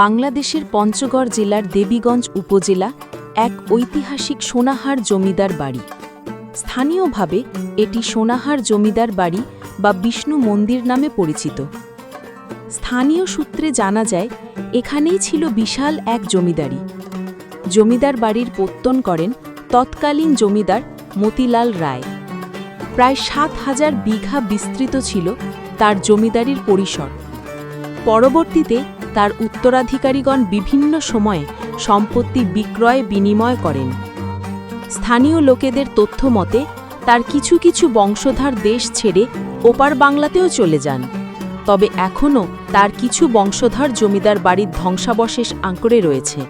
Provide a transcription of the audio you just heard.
বাংলাদেশের পঞ্চগড় জেলার দেবীগঞ্জ উপজেলা এক ঐতিহাসিক সোনাহার জমিদার বাড়ি। স্থানীয়ভাবে এটি সোনাহার জমিদার বাড়ি বা বিষ্ণু মন্দির নামে পরিচিত। স্থানীয় সূত্রে জানা যায়, এখানেই ছিল বিশাল এক জমিদারি। জমিদার বাড়ির পত্তন করেন তৎকালীন জমিদার মতিলাল রায়। প্রায় সাত হাজার বিঘা বিস্তৃত ছিল তার জমিদারির পরিসর। পরবর্তীতে তার উত্তরাধিকারীগণ বিভিন্ন সময়ে সম্পত্তি বিক্রয় বিনিময় করেন। স্থানীয় লোকেদের তথ্য মতে, তার কিছু কিছু বংশধার দেশ ছেড়ে ওপার বাংলাতেও চলে যান। তবে এখনও তার কিছু বংশধর জমিদার বাড়ির ধ্বংসাবশেষ আঁকড়ে রয়েছে।